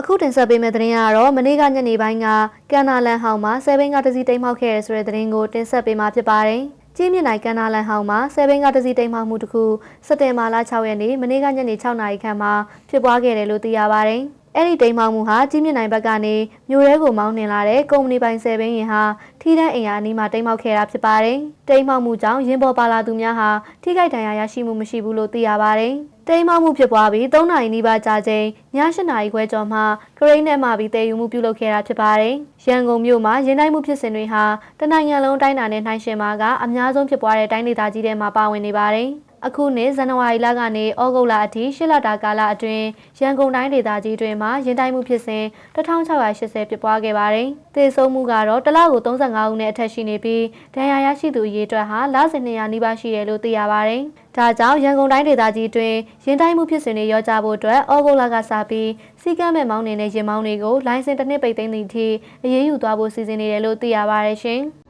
အခုတင်ဆက်ပေးမယ့်သတင်းကတော့မနေ့ကညနေပိုင်းကကန်နာလန်ဟောင်းမှာဆယ်ဘင်းကတစီတိမ်မှောက်ခဲ့ရဆိုတဲ့သတင်းကိုတင်ဆက်ပေးမှာဖြစ်ပါတယ်။ကြီးမြင့်နိုင်ကန်နာလန်ဟောင်းမှာဆယ်ဘင်းကတစီတိမ်မှောက်မှုတစ်ခုစက်တင်ဘာလ6ရက်နေ့မနေ့ကညနေ6နာရီခန့်မှာဖြစ်ပွားခဲ့တယ်လို့သိရပါတယ်။အဲ့ဒီတိမ်မှောက်မှုဟာကြီးမြင့်နိုင်ဘက်ကနေမြို့ရဲကိုမောင်းနှင်လာတဲ့ကုမ္ပဏီပိုင်ဆယ်ဘင်းရင်ဟာထိတန်းအင်အားအနီးမှာတိမ်မှောက်ခဲ့တာဖြစ်ပါတယ်။တိမ်မှောက်မှုကြောင့်ရင်းပေါ်ပါလာသူများဟာထိခိုက်ဒဏ်ရာရရှိမှုမရှိဘူးလို့သိရပါတယ်။ တိမ်မောက်မှုဖြစ်ပွားပြီး3နာရီနီးပါးကြာချိန်ည8နာရီခွဲကျော်မှကရိန်းနဲ့မှပြီးတည်ယူမှုပြုလုပ်ခဲ့တာဖြစ်ပါတယ်။ရန်ကုန်မြို့မှာရင်တိုင်းမှုဖြစ်စဉ်တွေဟာတနိုင်ငံလုံးတိုင်းတာနဲ့နှိုင်းယှဉ်မှာကအများဆုံးဖြစ်ပွားတဲ့တိုင်းဒေသကြီးတွေမှာပါဝင်နေပါတယ်။ အခုနှစ်ဇန်နဝါရီလကနေဩဂုတ်လအထိရှစ်လတာကာလအတွင်းရန်ကုန်တိုင်းဒေသကြီးတွင်မှာရင်တိုင်းမှုဖြစ်စဉ်1680ဖြစ်ပွားခဲ့ပါတယ်။သေဆုံးမှုကတော့တစ်လကို35ဦးနဲ့အထက်ရှိနေပြီးဒဏ်ရာရရှိသူအရေအတွက်ဟာလစဉ်200နီးပါးရှိတယ်လို့သိရပါတယ်။ဒါကြောင့်ရန်ကုန်တိုင်းဒေသကြီးတွင်ရင်တိုင်းမှုဖြစ်စဉ်တွေရောကြဖို့အတွက်ဩဂုတ်လကစပြီးစီကမ်းမဲ့မောင်းနေတဲ့ရင်မောင်းတွေကိုလိုင်စင်တစ်နှစ်ပိတ်သိမ်းသည့်အထိအရေးယူသွားဖို့စီစဉ်နေတယ်လို့သိရပါတယ်ရှင်။